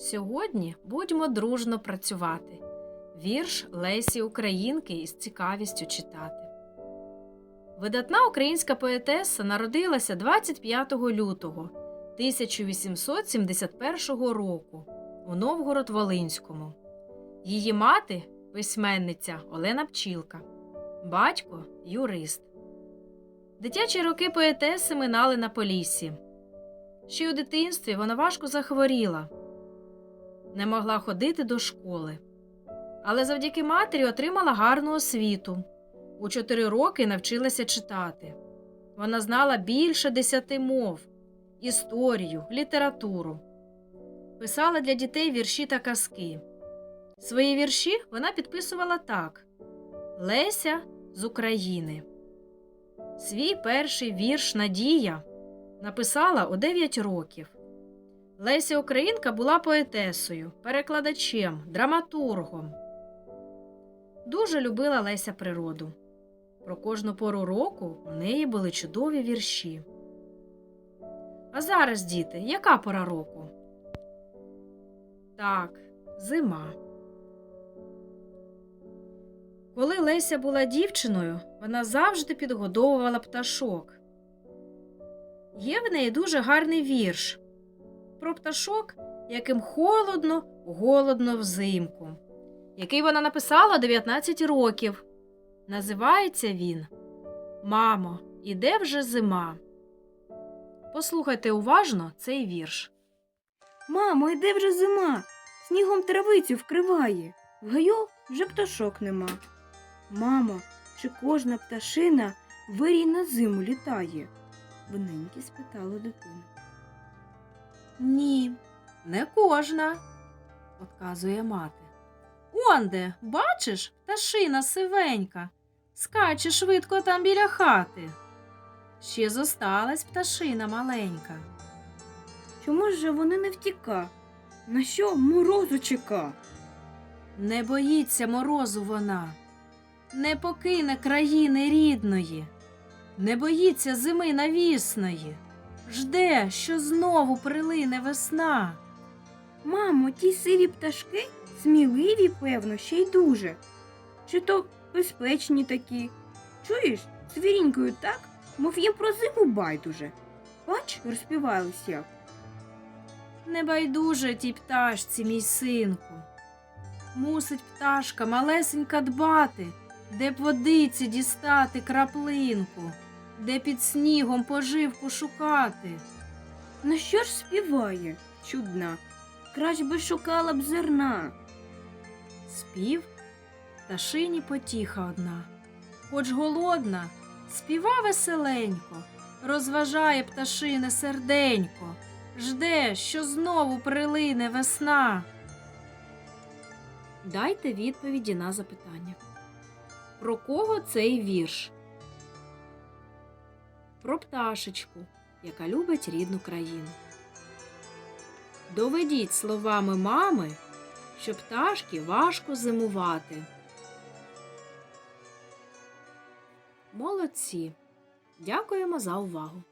Сьогодні будьмо дружно працювати. Вірш Лесі Українки із цікавістю читати. Видатна українська поетеса народилася 25 лютого 1871 року у Новгород-Волинському. Її мати письменниця Олена Пчілка, батько юрист. Дитячі роки поетеси минали на Поліссі. Ще й у дитинстві вона важко захворіла, не могла ходити до школи. Але завдяки матері отримала гарну освіту. У чотири роки навчилася читати. Вона знала більше десяти мов, історію, літературу. Писала для дітей вірші та казки. Свої вірші вона підписувала так: Леся з України. Свій перший вірш Надія написала у 9 років. Леся Українка була поетесою, перекладачем, драматургом. Дуже любила Леся природу. Про кожну пору року у неї були чудові вірші. А зараз, діти, яка пора року? Так, зима. Коли Леся була дівчиною, вона завжди підгодовувала пташок. Є в неї дуже гарний вірш про пташок, яким холодно, голодно взимку, який вона написала 19 років. Називається він Мамо, іде вже зима. Послухайте уважно цей вірш. Мамо, йде вже зима, снігом травицю вкриває, в гаю вже пташок нема. Мамо, чи кожна пташина вирій на зиму літає? Виненьки спитала дитина. Ні, не кожна, отказує мати. Онде, бачиш, пташина сивенька, скаче швидко там біля хати. Ще зосталась пташина маленька. Чому ж вони не втіка? На що морозу чека? Не боїться морозу вона, не покине країни рідної, не боїться зими навісної, жде, що знову прилине весна. Мамо, ті сиві пташки сміливі, певно, ще й дуже. Чи то безпечні такі? Чуєш, свірінькою так, мов їм про зиму байдуже. Бач, розпівались як. Не байдуже тій пташці, мій синку. Мусить пташка малесенька дбати, де б водиці дістати краплинку, де під снігом поживку шукати. На що ж співає, чудна? Краще би шукала б зерна. Спів пташині потіха одна. Хоч голодна, співа веселенько, розважає пташине серденько, жде, що знову прилине весна. Дайте відповіді на запитання. Про кого цей вірш? Про пташечку, яка любить рідну країну. Доведіть словами мами, що пташки важко зимувати. Молодці. Дякуємо за увагу.